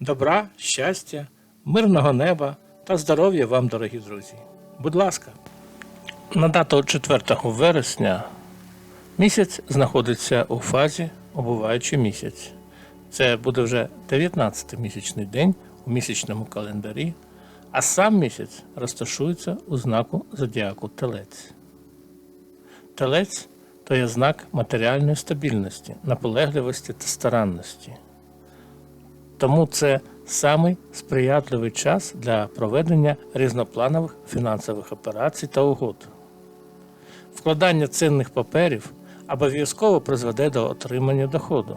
Добра, щастя, мирного неба та здоров'я вам, дорогі друзі. Будь ласка. На дату 4 вересня місяць знаходиться у фазі обуваючий місяць. Це буде вже 19-й місячний день у місячному календарі, а сам місяць розташується у знаку зодіаку Телець. Телець то є знак матеріальної стабільності, наполегливості та старанності. Тому це самий сприятливий час для проведення різнопланових фінансових операцій та угод. Вкладання цінних паперів обов'язково призведе до отримання доходу.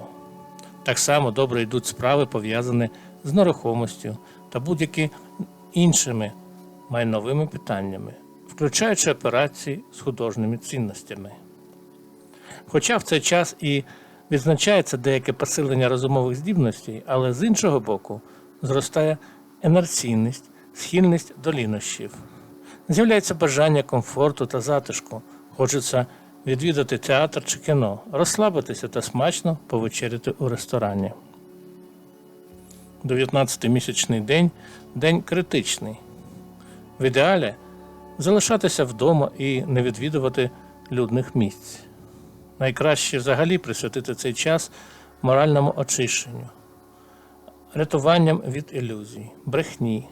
Так само добре йдуть справи, пов'язані з нерухомістю та будь-які іншими майновими питаннями, включаючи операції з художніми цінностями. Хоча в цей час і відзначається деяке посилення розумових здібностей, але з іншого боку зростає енерційність, схильність до лінощів. З'являється бажання комфорту та затишку. Хочеться відвідати театр чи кіно, розслабитися та смачно повечеряти у ресторані. 19-й місячний день день критичний. В ідеалі залишатися вдома і не відвідувати людних місць. Найкраще взагалі присвятити цей час моральному очищенню, рятуванням від ілюзій, брехні,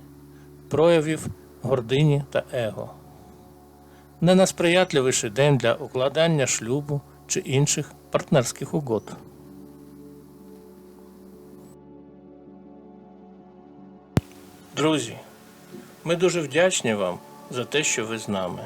проявів гордині та его. Не найсприятливіший день для укладання шлюбу чи інших партнерських угод. Друзі, ми дуже вдячні вам за те, що ви з нами.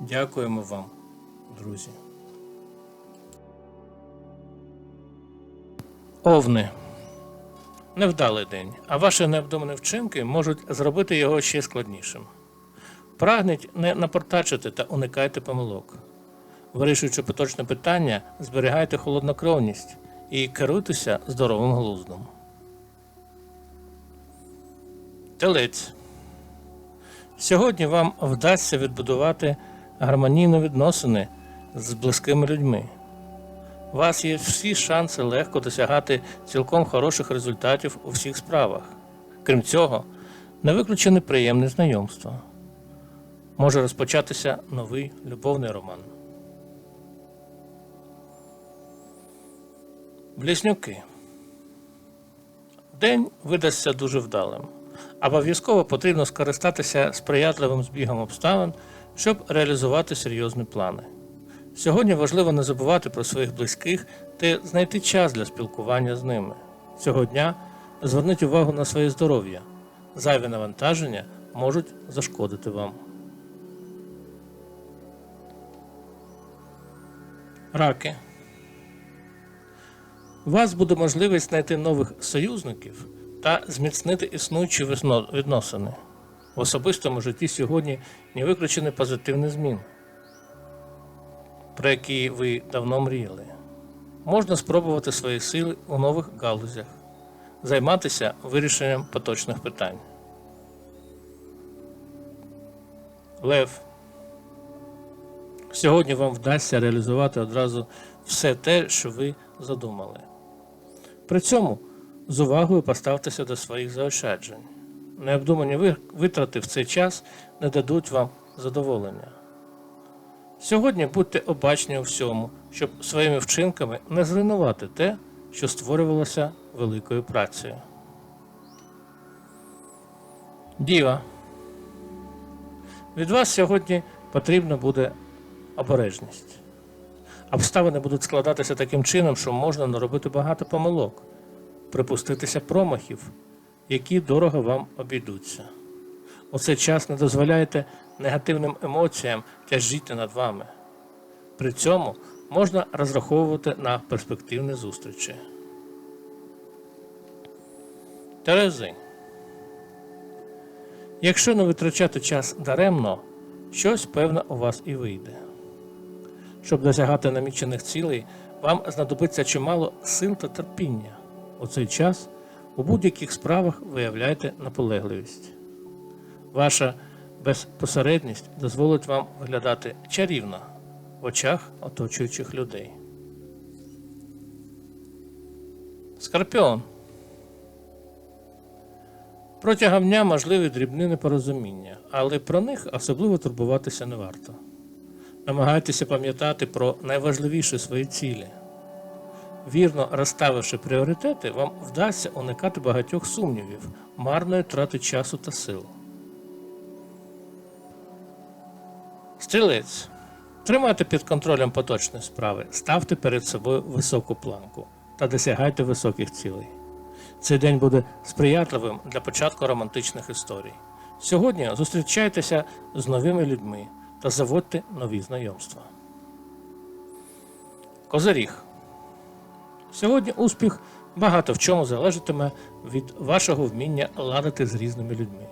Дякуємо вам, друзі. Овни. Невдалий день, а ваші необдумані вчинки можуть зробити його ще складнішим. Прагніть не напортачити та уникайте помилок. Вирішуючи поточне питання, зберігайте холоднокровність і керуйтеся здоровим глуздом. Телець. Сьогодні вам вдасться відбудувати гармонійні відносини з близькими людьми. У вас є всі шанси легко досягати цілком хороших результатів у всіх справах. Крім цього, не виключене приємне знайомство. Може розпочатися новий любовний роман. Близнюки. День видасться дуже вдалим. Обов'язково потрібно скористатися сприятливим збігом обставин, щоб реалізувати серйозні плани. Сьогодні важливо не забувати про своїх близьких та знайти час для спілкування з ними. Цього дня зверніть увагу на своє здоров'я. Зайві навантаження можуть зашкодити вам. Раки. У вас буде можливість знайти нових союзників та зміцнити існуючі відносини. В особистому житті сьогодні не виключені позитивні зміни, про які ви давно мріяли. Можна спробувати свої сили у нових галузях, займатися вирішенням поточних питань. Лев. Сьогодні вам вдасться реалізувати одразу все те, що ви задумали. При цьому з увагою поставтеся до своїх заощаджень. Необдумані витрати в цей час не дадуть вам задоволення. Сьогодні будьте обачні у всьому, щоб своїми вчинками не зруйнувати те, що створювалося великою працею. Діва. Від вас сьогодні потрібна буде обережність. Обставини будуть складатися таким чином, що можна наробити багато помилок, припуститися промахів, які дорого вам обійдуться. У цей час не дозволяйте негативним емоціям тяжіти над вами. При цьому можна розраховувати на перспективні зустрічі. Терези. Якщо не витрачати час даремно, щось певно у вас і вийде. Щоб досягати намічених цілей, вам знадобиться чимало сил та терпіння. У цей час у будь-яких справах виявляйте наполегливість. Ваша безпосередність дозволить вам виглядати чарівно в очах оточуючих людей. Скорпіон. Протягом дня можливі дрібні непорозуміння, але про них особливо турбуватися не варто. Намагайтеся пам'ятати про найважливіші свої цілі. Вірно розставивши пріоритети, вам вдасться уникати багатьох сумнівів, марної трати часу та сил. Стрілець. Тримайте під контролем поточні справи, ставте перед собою високу планку та досягайте високих цілей. Цей день буде сприятливим для початку романтичних історій. Сьогодні зустрічайтеся з новими людьми та заводьте нові знайомства. Козиріг. Сьогодні успіх багато в чому залежатиме від вашого вміння ладити з різними людьми.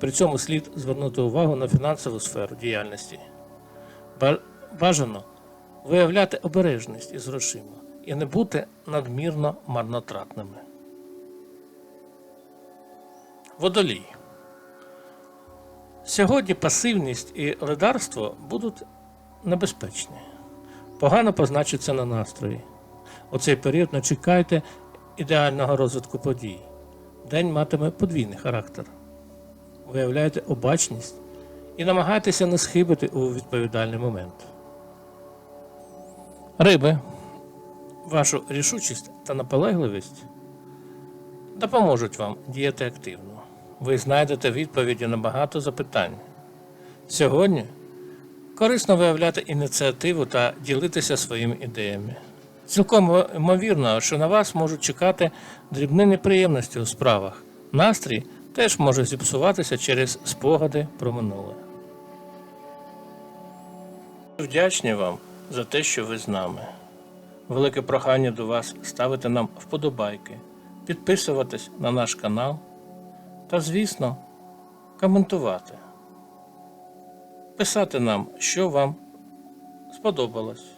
При цьому слід звернути увагу на фінансову сферу діяльності. Бажано виявляти обережність із грошима і не бути надмірно марнотратними. Водолій. Сьогодні пасивність і ледарство будуть небезпечні. Погано позначиться на настрої. У цей період не чекайте ідеального розвитку подій. День матиме подвійний характер. Виявляйте обачність і намагайтеся не схибити у відповідальний момент. Риби. Вашу рішучість та наполегливість допоможуть вам діяти активно. Ви знайдете відповіді на багато запитань. Сьогодні корисно виявляти ініціативу та ділитися своїми ідеями. Цілком ймовірно, що на вас можуть чекати дрібні неприємності у справах. Настрій теж може зіпсуватися через спогади про минуле. Вдячні вам за те, що ви з нами. Велике прохання до вас ставити нам вподобайки, підписуватись на наш канал та, звісно, коментувати. Писати нам, що вам сподобалось